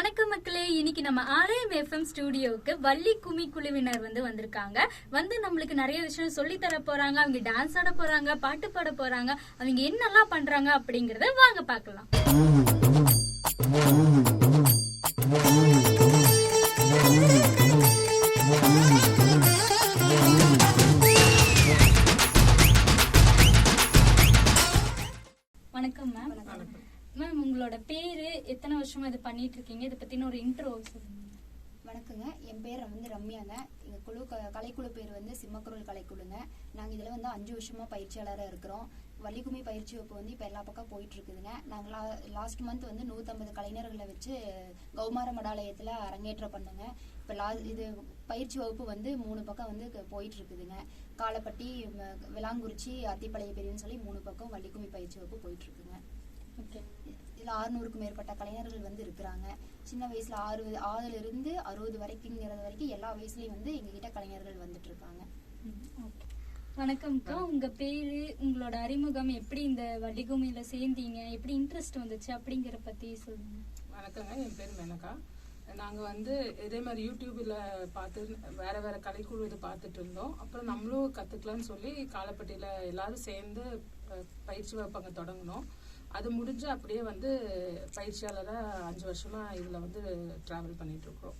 வணக்கம் மக்களே. இன்னைக்கு நம்ம ஆர்எம் எஃப்எம் ஸ்டுடியோவுக்கு வள்ளி கும்மி குழுவினர் வந்து வந்திருக்காங்க. வந்து நம்மளுக்கு நிறைய விஷயம் சொல்லி தர போறாங்க. அவங்க டான்ஸ் ஆட போறாங்க பாட்டு பாட போறாங்க. அவங்க என்னெல்லாம் பண்றாங்க அப்படிங்கறத வாங்க பார்க்கலாம். வணக்கம் மேம் மேம் உங்களோட பேரு எத்தனை வருஷமா இது பண்ணிட்டு இருக்கீங்க இதை பத்தின ஒரு இன்ட்ரோ வணக்கங்க. என் பேர் வந்து ரம்யாங்க. எங்கள் குழு க- கலைக்குழு பேர் வந்து சிம்மக்குரல் கலைக்குழுங்க. நாங்கள் இதில் வந்து அஞ்சு வருஷமாக பயிற்சியாளராக இருக்கிறோம். வள்ளிக்குமி பயிற்சி வகுப்பு வந்து இப்போ எல்லா பக்கம் போயிட்டுருக்குதுங்க. நாங்கள் லா லாஸ்ட் மந்த் வந்து நூற்றம்பது கலைஞர்களை வச்சு கௌமார மடாலயத்தில் அரங்கேற்றம் பண்ணோங்க. இப்போ லா இது பயிற்சி வகுப்பு வந்து மூணு பக்கம் வந்து போயிட்டுருக்குதுங்க. காலப்பட்டி விளாங்குறிச்சி அத்திப்பழைய பிரிவுன்னு சொல்லி மூணு பக்கம் வள்ளிக்குமி பயிற்சி வகுப்பு போயிட்டுருக்குங்க. இதில் ஆறுநூறுக்கும் மேற்பட்ட கலைஞர்கள் வந்து இருக்கிறாங்க. சின்ன வயசுல ஆறு ஆறுல இருந்து அறுபது வரைக்குங்கிறது வரைக்கும் எல்லா வயசுலயும் வந்து எங்ககிட்ட கலைஞர்கள் வந்துட்டு இருக்காங்க ஓகே வணக்கம்க்கா. உங்க பேரு உங்களோட அறிமுகம் எப்படி இந்த வள்ளிகுமியில சேர்ந்தீங்க? எப்படி இன்ட்ரெஸ்ட் வந்துச்சு அப்படிங்கிற பத்தி சொல்லுங்க. வணக்கங்க என் பேர் மேனகா. நாங்கள் வந்து இதே மாதிரி யூடியூப்பில் பார்த்து வேற வேற கலைக்குழு இது பார்த்துட்டு இருந்தோம் அப்புறம் நம்மளும் கற்றுக்கலாம்னு சொல்லி காலப்பட்டியில் எல்லாரும் சேர்ந்து பயிற்சி வகுப்பங்க தொடங்கினோம். அது முடிஞ்சு அப்படியே வந்து பயிற்சியாளராக அஞ்சு வருஷமா இதில் வந்து ட்ராவல் பண்ணிட்டு இருக்கிறோம்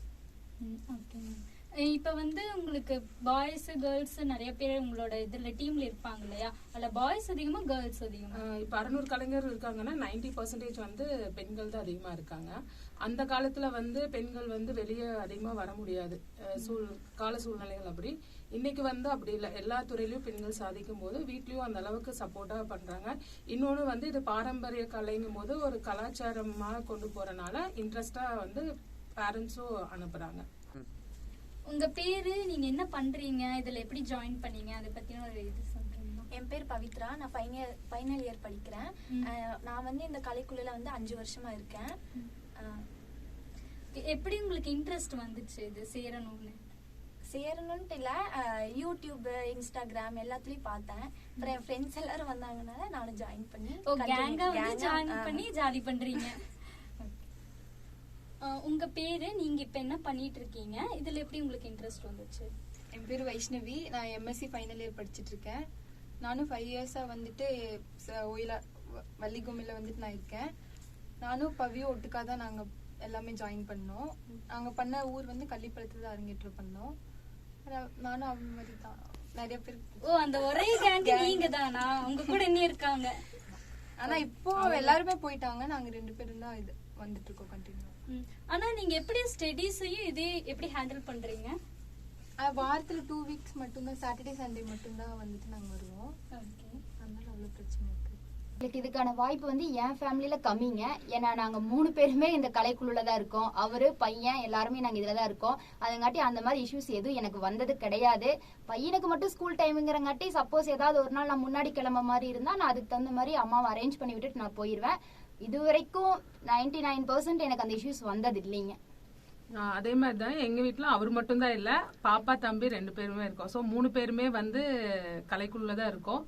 ஓகே மேம். இப்போ வந்து உங்களுக்கு பாய்ஸ் கேர்ள்ஸ் நிறைய பேர் உங்களோட இதில் டீம்ல இருப்பாங்க இல்லையா? அதில் பாய்ஸ் அதிகமாக கேர்ள்ஸ் அதிகமாக இப்போ அறநூறு கலைஞர் இருக்காங்கன்னா நைன்டி பர்சன்டேஜ் வந்து பெண்கள் தான் அதிகமாக இருக்காங்க. அந்த காலத்தில் வந்து பெண்கள் வந்து வெளியே அதிகமாக வர முடியாது. சூழ் கால சூழ்நிலைகள் அப்படி. இன்னைக்கு வந்து அப்படி இல்லை. எல்லா துறையிலையும் பெண்கள் சாதிக்கும் போது வீட்லேயும் அந்த அளவுக்கு சப்போர்ட்டாக பண்ணுறாங்க இன்னொன்று வந்து இது பாரம்பரிய கலைங்கும் போது ஒரு கலாச்சாரமாக கொண்டு போகிறனால இன்ட்ரெஸ்டாக வந்து பேரண்ட்ஸும் அனுப்புகிறாங்க உங்க பேரு நீங்க என்ன பண்றீங்க? இதுல எப்படி ஜாயின் பண்ணீங்க? அதை பத்தின ஒரு இது சொல்றீங்களா? என் பேர் பவித்ரா. நான் ஃபைனல் ஃபைனல் இயர் படிக்கிறேன். நான் வந்து இந்த கலைக்குழுல வந்து அஞ்சு வருஷமா இருக்கேன். எப்படி உங்களுக்கு இன்ட்ரெஸ்ட் வந்துச்சு இது சேரணும்னு? சேரணுன்ட்டு இல்லை யூடியூப் இன்ஸ்டாகிராம் எல்லாத்துலயும் பார்த்தேன். அப்புறம் என் ஃப்ரெண்ட்ஸ் எல்லாரும் வந்தாங்கனால நானும் ஜாயின் பண்ணி ஜாயின். பண்ணி ஜாலி பண்றீங்க. அஹ் உங்க பேரு நீங்க இப்ப என்ன பண்ணிட்டு இருக்கீங்க இதுல எப்படி உங்களுக்கு இன்ட்ரெஸ்ட் வந்துச்சு? என் பேர் வைஷ்ணவி. நான் எம்எஸ்சி ஃபைனல் இயர் படிச்சுட்டு இருக்கேன். நானும் ஃபைவ் இயர்ஸாக வந்துட்டு ஒயிலா வ- வள்ளிகும்மில வந்துட்டு நான் இருக்கேன். நானும் பவியும் ஒட்டுக்காக தான் நாங்கள் எல்லாமே ஜாயின் பண்ணோம். நாங்கள் பண்ண ஊர் வந்து கள்ளிப்பழத்தில் தான் அரங்கேற்றம் பண்ணோம். நானும் அவங்க மாதிரி தான். நிறைய பேர் ஓ அந்த ஒரே கேங் நீங்க தானா? உங்க கூட இன்னும் இருக்காங்க. ஆனா இப்போ எல்லாருமே போயிட்டாங்க. நாங்க ரெண்டு பேரும் தான் இது வந்துட்டு இருக்கோம் கண்டினியூ. ஆனா நீங்க எப்படி ஸ்டடீஸையும் இதே எப்படி ஹேண்டில் பண்றீங்க? வாரத்துல டூ வீக்ஸ் மட்டும்தான் சாட்டர்டே சண்டே மட்டும்தான் வந்துட்டு நாங்க வருவோம். ஓகே அதனால அவ்வளவு பிரச்சனை இருக்கு. எங்களுக்கு இதுக்கான வாய்ப்பு வந்து என் ஃபேமிலியில கம்மிங்க. ஏன்னா நாங்க மூணு பேருமே இந்த கலைக்குழுல தான் இருக்கோம். அவரு பையன் எல்லாருமே நாங்க இதுல தான் இருக்கோம். அதங்காட்டி அந்த மாதிரி இஷ்யூஸ் எதுவும் எனக்கு வந்தது கிடையாது. பையனுக்கு மட்டும் ஸ்கூல் டைமுங்கிறங்காட்டி சப்போஸ் ஏதாவது ஒரு நாள் நான் முன்னாடி கிளம்ப மாதிரி இருந்தா நான் அதுக்கு தகுந்த மாதிரி அம்மாவை அரேஞ்ச் பண்ணி விட்டுட்டு நான் போயிடுவேன் இது வரைக்கும் நைன்டி நைன் எனக்கு அந்த இஷ்யூஸ் வந்தது இல்லைங்க அதே மாதிரி தான் எங்கள் வீட்டில் அவர் மட்டும்தான் இல்லை பாப்பா தம்பி ரெண்டு பேருமே இருக்கோம். ஸோ மூணு பேருமே வந்து கலைக்குள்ள தான் இருக்கோம்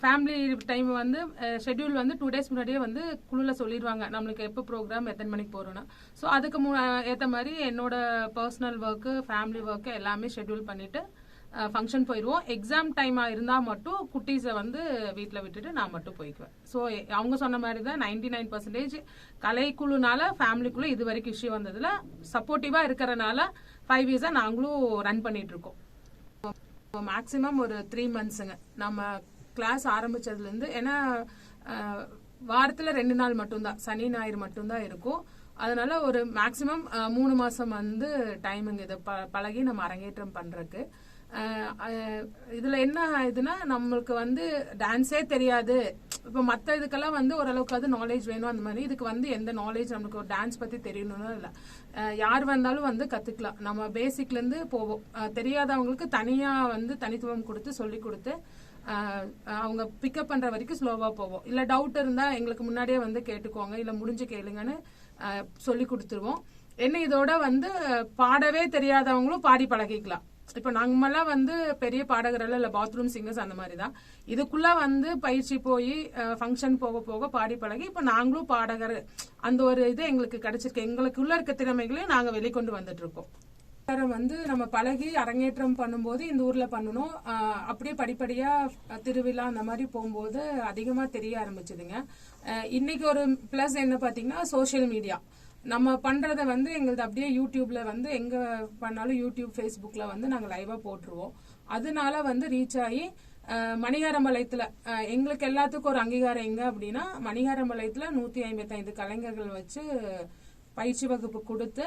ஃபேமிலி டைம் வந்து ஷெட்யூல் வந்து டூ டேஸ் முன்னாடியே வந்து குழுவில் சொல்லிடுவாங்க நம்மளுக்கு எப்போ ப்ரோக்ராம் எத்தனை மணிக்கு போகிறோன்னா ஸோ அதுக்கு மு ஏற்ற மாதிரி என்னோட பர்சனல் ஒர்க்கு ஃபேமிலி ஒர்க்கு எல்லாமே ஷெட்யூல் பண்ணிவிட்டு ஃபங்க்ஷன் போயிடுவோம் எக்ஸாம் டைமாக இருந்தால் மட்டும் குட்டீஸை வந்து வீட்டில் விட்டுட்டு நான் மட்டும் போய்க்குவேன். ஸோ அவங்க சொன்ன மாதிரி தான் நைன்டி நைன் பர்சன்டேஜ் கலைக்குழுனால ஃபேமிலிக்குள்ளே இது வரைக்கும் இஷ்யூ வந்ததில் சப்போர்ட்டிவாக இருக்கிறனால ஃபைவ் இயர்ஸாக நாங்களும் ரன் பண்ணிகிட்ருக்கோம் மேக்ஸிமம் ஒரு த்ரீ மந்த்ஸுங்க நம்ம கிளாஸ் ஆரம்பித்ததுலேருந்து ஏன்னா வாரத்தில் ரெண்டு நாள் மட்டும்தான். சனி ஞாயிறு மட்டும்தான் இருக்கும். அதனால ஒரு மேக்ஸிமம் மூணு மாதம் வந்து டைமுங்க இதை ப பழகி நம்ம அரங்கேற்றம் பண்ணுறதுக்கு இதுல என்ன இதுனா நம்மளுக்கு வந்து டான்ஸே தெரியாது. இப்போ மற்ற இதுக்கெல்லாம் வந்து ஓரளவுக்கு அது நாலேஜ் வேணும். அந்த மாதிரி இதுக்கு வந்து எந்த நாலேஜ் நம்மளுக்கு ஒரு டான்ஸ் பத்தி தெரியணும்னு இல்லை. யார் வந்தாலும் வந்து கத்துக்கலாம். நம்ம பேசிக்ல இருந்து போவோம். தெரியாதவங்களுக்கு தனியா வந்து தனித்துவம் கொடுத்து சொல்லி கொடுத்து அவங்க பிக்கப் பண்ற வரைக்கும் ஸ்லோவா போவோம். இல்ல டவுட் இருந்தா எங்களுக்கு முன்னாடியே வந்து கேட்டுக்கோங்க. இல்ல முடிஞ்சு கேளுங்கன்னு சொல்லி கொடுத்துருவோம். என்ன இதோட வந்து பாடவே தெரியாதவங்களும் பாடி பழகிக்கலாம். இப்போ நாங்களாம் வந்து பெரிய பாடகர்கள் இல்லை பாத்ரூம் சிங்கர்ஸ் அந்த மாதிரி தான் இதுக்குள்ளே வந்து பயிற்சி போய் ஃபங்க்ஷன் போக போக பாடி பழகி இப்போ நாங்களும் பாடகர் அந்த ஒரு இது எங்களுக்கு கிடைச்சிருக்கு. எங்களுக்குள்ள இருக்க திறமைகளையும் நாங்கள் வெளிக்கொண்டு வந்துட்டு இருக்கோம் வந்து நம்ம பழகி அரங்கேற்றம் பண்ணும்போது இந்த ஊர்ல பண்ணணும். அப்படியே படிப்படியா திருவிழா அந்த மாதிரி போகும்போது அதிகமா தெரிய ஆரம்பிச்சதுங்க. இன்னைக்கு ஒரு பிளஸ் என்ன பாத்தீங்கன்னா சோஷியல் மீடியா நம்ம பண்ணுறத வந்து எங்களது அப்படியே யூடியூப்பில் வந்து எங்கே பண்ணாலும் யூடியூப் ஃபேஸ்புக்கில் வந்து நாங்கள் லைவாக போட்டுருவோம். அதனால வந்து ரீச் ஆகி அஹ், எங்களுக்கு எல்லாத்துக்கும் ஒரு அங்கீகாரம் எங்கே அப்படின்னா மணிகாரம்பாளையத்துல நூற்றி ஐம்பத்தைந்து கலைஞர்கள் வச்சு பயிற்சி வகுப்பு கொடுத்து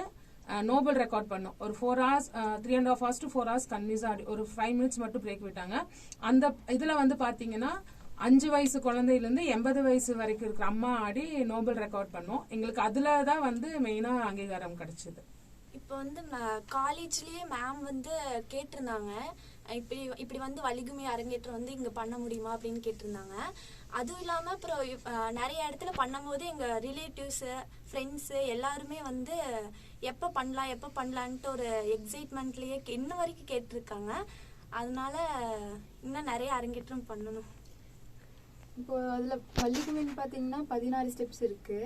நோபல் ரெக்கார்ட் பண்ணோம். ஒரு four hours three and half hours to four hours கன்வியூஸா ஆடி ஒரு ஃபைவ் மினிட்ஸ் மட்டும் பிரேக் விட்டாங்க. அந்த இதில் வந்து பார்த்தீங்கன்னா அஞ்சு வயசு குழந்தையிலேருந்து எண்பது வயசு வரைக்கும் இருக்கிற அம்மா ஆடி நோபல் ரெக்கார்ட் பண்ணோம். எங்களுக்கு அதில் தான் வந்து மெயினாக அங்கீகாரம் கிடச்சிது. இப்போ வந்து காலேஜ்லேயே மேம் வந்து கேட்டிருந்தாங்க. இப்படி இப்படி வந்து வலிகுமி அரங்கேற்றம் வந்து இங்கே பண்ண முடியுமா அப்படின்னு கேட்டிருந்தாங்க. அதுவும் இல்லாமல் அப்புறம் நிறைய இடத்துல பண்ணும்போது எங்கள் ரிலேட்டிவ்ஸு ஃப்ரெண்ட்ஸு எல்லாருமே வந்து எப்போ பண்ணலாம் எப்போ பண்ணலான்ட்டு ஒரு எக்ஸைட்மெண்ட்லேயே இன்ன வரைக்கும் கேட்டிருக்காங்க. அதனால இன்னும் நிறைய அரங்கேற்றம் பண்ணணும். இப்போ அதுல வள்ளிக்குமின்னு பாத்தீங்கன்னா பதினாறு ஸ்டெப்ஸ் இருக்கு.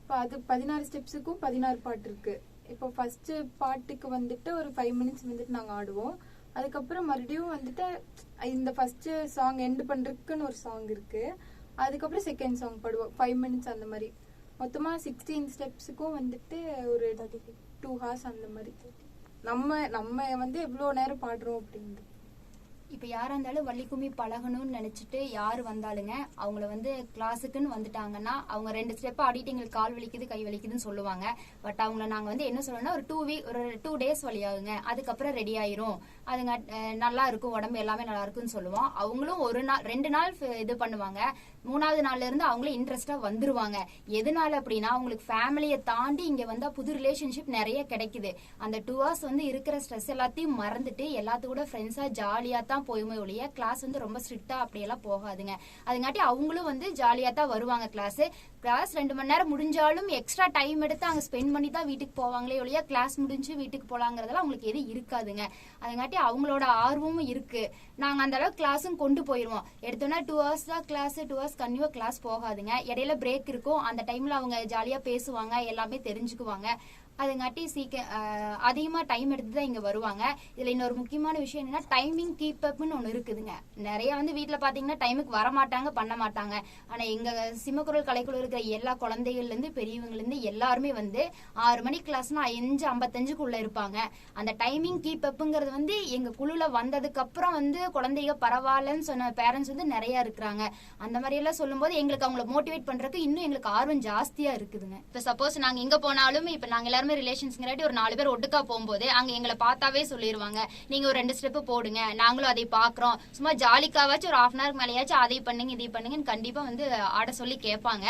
இப்போ அது பதினாறு ஸ்டெப்ஸுக்கும் பதினாறு பாட்டு இருக்கு. இப்போ ஃபர்ஸ்ட் பாட்டுக்கு வந்துட்டு ஒரு ஃபைவ் மினிட்ஸ் வந்துட்டு நாங்க ஆடுவோம். அதுக்கப்புறம் மறுபடியும் வந்துட்டு இந்த ஃபர்ஸ்ட் சாங் எண்ட் பண்றதுக்குன்னு ஒரு சாங் இருக்கு. அதுக்கப்புறம் செகண்ட் சாங் பாடுவோம். ஃபைவ் மினிட்ஸ் அந்த மாதிரி. மொத்தமா சிக்ஸ்டீன் ஸ்டெப்ஸுக்கும் வந்துட்டு ஒரு டூ ஹார்ஸ் அந்த மாதிரி. நம்ம நம்ம வந்து எவ்வளோ நேரம் பாடுறோம் அப்படின்றது. இப்போ யாரா இருந்தாலும் வள்ளிக்கும்மி பழகணும்னு நினைச்சிட்டு யார் வந்தாலுங்க அவங்கள வந்து கிளாஸுக்குன்னு வந்துட்டாங்கன்னா அவங்க ரெண்டு ஸ்டெப் ஆடிட்டு எங்களுக்கு கால் வலிக்குது கை வலிக்குதுன்னு சொல்லுவாங்க. பட் அவங்கள நாங்க வந்து என்ன சொல்லணும்னா ஒரு டூ வீக் ஒரு டூ டேஸ் வழியாகுங்க. அதுக்கப்புறம் ரெடி ஆயிரும். அதுங்க நல்லா இருக்கும் உடம்பு எல்லாமே நல்லா இருக்கும்னு சொல்லுவோம். அவங்களும் ஒரு நாள் ரெண்டு நாள் இது பண்ணுவாங்க. மூணாவது நாள்ல இருந்து அவங்களும் இன்ட்ரெஸ்டா வந்துருவாங்க. எதனால அப்படின்னா அவங்களுக்கு ஃபேமிலியை தாண்டி இங்க வந்தா புது ரிலேஷன்ஷிப் நிறைய கிடைக்குது. அந்த டூ ஹவர்ஸ் வந்து இருக்கிற ஸ்ட்ரெஸ் எல்லாத்தையும் மறந்துட்டு எல்லாத்து கூட ஃப்ரெண்ட்ஸா ஜாலியா தான் போயுமே ஒழிய கிளாஸ் வந்து ரொம்ப ஸ்ட்ரிக்டா அப்படியெல்லாம் போகாதுங்க. அதுங்காட்டி அவங்களும் வந்து ஜாலியா தான் வருவாங்க கிளாஸ் கிளாஸ் ரெண்டு மணி நேரம் முடிஞ்சாலும் எக்ஸ்ட்ரா டைம் எடுத்து அங்க ஸ்பெண்ட் பண்ணி தான் வீட்டுக்கு போவாங்களே ஒழிய கிளாஸ் முடிஞ்சு வீட்டுக்கு போலாங்கிறதெல்லாம் அவங்களுக்கு எதுவும் இருக்காதுங்க. அதுங்காட்டி அவங்களோட ஆர்வமும் இருக்கு. நாங்க அந்த அளவுக்கு கிளாஸும் கொண்டு போயிருவோம். எடுத்தோன்னா டூ ஹவர்ஸ் தான் கிளாஸ் டூ ஹவர்ஸ் கன்னியூவா கிளாஸ் போகாதுங்க. இடையில பிரேக் இருக்கும். அந்த டைம்ல அவங்க ஜாலியா பேசுவாங்க எல்லாமே தெரிஞ்சுக்குவாங்க. அதுங்காட்டி சீக்கிரம் அதிகமாக டைம் எடுத்து தான் இங்கே வருவாங்க. இதில் இன்னொரு முக்கியமான விஷயம் என்னன்னா டைமிங் கீப் ஒர்க்குன்னு ஒன்று இருக்குதுங்க. நிறைய வந்து வீட்டில் பார்த்தீங்கன்னா டைமுக்கு வர மாட்டாங்க பண்ண மாட்டாங்க. ஆனால் எங்கள் சிம்மக்குரல் கலைக்குழு இருக்கிற எல்லா குழந்தைகள்லேருந்து பெரியவங்கலேருந்து எல்லாருமே வந்து ஆறு மணி கிளாஸ்னா அஞ்சு ஐம்பத்தஞ்சுக்குள்ளே இருப்பாங்க. அந்த டைமிங் கீப் அப்புங்கிறது வந்து எங்கள் குழுவில் வந்ததுக்கப்புறம் வந்து குழந்தைங்க பரவாயில்லன்னு சொன்ன பேரண்ட்ஸ் வந்து நிறையா இருக்கிறாங்க. அந்த மாதிரி எல்லாம் சொல்லும்போது எங்களுக்கு அவங்கள மோட்டிவேட் பண்ணுறதுக்கு இன்னும் எங்களுக்கு ஆர்வம் ஜாஸ்தியாக இருக்குதுங்க. இப்போ சப்போஸ் நாங்கள் எங்கே போனாலும் இப்போ நாங்கள் எல்லாருமே ரிலேஷன்ஸ்ங்கிறாட்டி ஒரு நாலு பேர் ஒட்டுக்கா போகும்போது அங்கே எங்களை பார்த்தாவே சொல்லிடுவாங்க நீங்கள் ஒரு ரெண்டு ஸ்டெப்பு போடுங்க. நாங்களும் அதை பாக்குறோம் சும்மா ஜாலிக்காவாச்சும் ஒரு ஹாஃப் அன் ஹவர் மேலேயாச்சும் அதை பண்ணுங்க இதை பண்ணுங்கன்னு கண்டிப்பா வந்து ஆட சொல்லி கேட்பாங்க.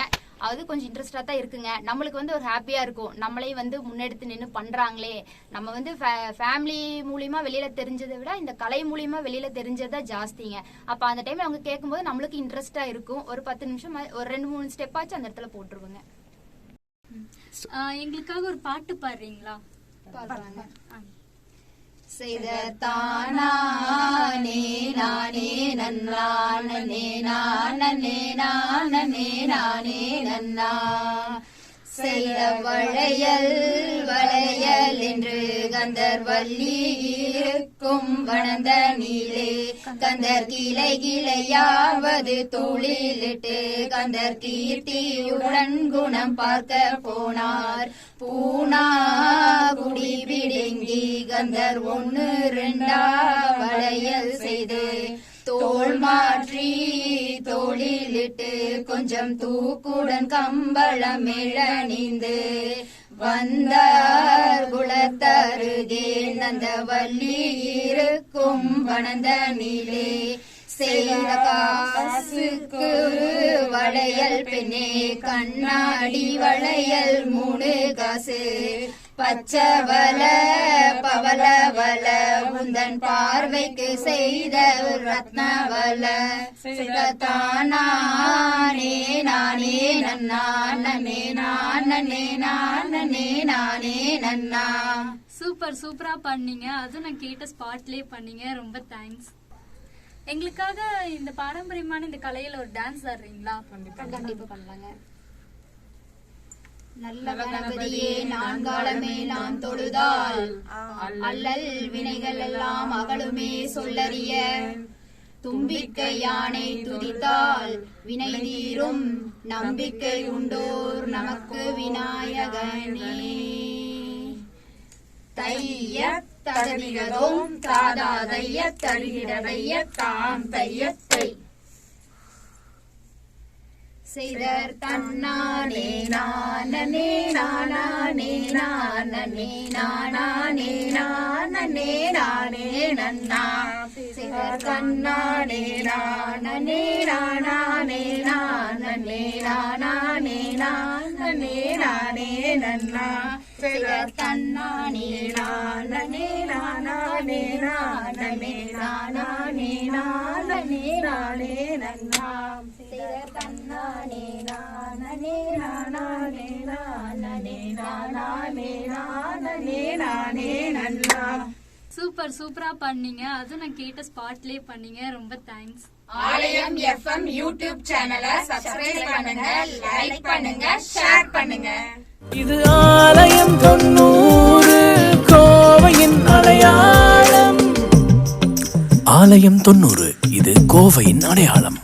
அது கொஞ்சம் இன்ட்ரெஸ்டா தான் இருக்குங்க. நம்மளுக்கு வந்து ஒரு ஹாப்பியா இருக்கும். நம்மளே வந்து முன்னெடுத்து நின்று பண்றாங்களே. நம்ம வந்து ஃபேமிலி மூலியமா வெளியில தெரிஞ்சதை விட இந்த கலை மூலியமா வெளியில தெரிஞ்சதா ஜாஸ்திங்க. அப்ப அந்த டைம்ல அவங்க கேட்கும்போது நம்மளுக்கு இன்ட்ரெஸ்டா இருக்கும். ஒரு பத்து நிமிஷம் ஒரு ரெண்டு மூணு ஸ்டெப் ஆச்சு அந்த இடத்துல போட்டுருவோங்க. எங்களுக்காக ஒரு பாட்டு பாடுறீங்களா? பாடுறாங்க. ஆ. செய்த தானானே நானே நன்னானே நானே நானே நானே நன்னா செய்த வளையல் வளையல் என்று கந்தர் வள்ளி இருக்கும் வனந்த நீலே. கந்தர் கிளை கிளையாவது தொழிலிட்டு கந்தர் கீர்த்தியுடன் குணம் பார்க்க போனார். பூனா குடி பிடுங்கி கந்தர் ஒன்னு ரெண்டா வளையல் செய்து தோல் மாற்றி தோளிலிட்டு கொஞ்சம் தூக்குடன் கம்பளம் இழணிந்து வந்தார் குளத்தருகே நந்த வள்ளி இருக்கும் வனந்த நீலே செய்த காசுக்கு வளையல் பெண்ணே கண்ணாடி வளையல் மூணு காசு. பச்சவல பவளவல உந்தன் பார்வைக்கு செய்த ஒரு ரத்னவல. தானே நானே நன்னா நன்னே நான் நான் நானே நன்னா. சூப்பர் சூப்பரா பண்ணீங்க. அதுவும் நான் கேட்ட ஸ்பாட்லயே பண்ணீங்க. ரொம்ப தேங்க்ஸ் எங்களுக்காக இந்த பாரம்பரியமான இந்த கலையில ஒரு டான்ஸ் ஆடுறீங்களா? கண்டிப்பா பண்ணலாங்க. நல்ல கணபதியே நான்காலமே நான் தொழுதால் அல்லல் வினைகள் எல்லாம் அகலுமே சொல்லறிய. தும்பிக்கை யானை துதித்தால் வினை தீரும் நம்பிக்கை உண்டோர் நமக்கு விநாயகனே. தைய தகதிகதோம் தாதாதைய தருகிறதைய தாம் தையத்தை செய்தர் தன்னானே நானே நானே நானே நானே நானே நானே நன்னா செய்தர் தன்னானே நானே நானே நானே நானே நானே நானே நன்னா செய்தர் தன்னானே நானே நானே நானே நானே நானே நானே நன்னா சூப்பர் சூப்பரா பண்ணீங்க. அதுவும் நான் கேட்ட ஸ்பாட்லயே பண்ணீங்க. ரொம்ப தேங்க்ஸ் ஆலயம் எஃப்எம் யூடியூப் சேனலை சப்ஸ்கிரைப் பண்ணுங்க லைக் பண்ணுங்க ஷேர் பண்ணுங்க. இது ஆலயம் தொண்ணூறு கோவையின் அடையாளம். ஆலயம் தொண்ணூறு இது கோவையின் அடையாளம்.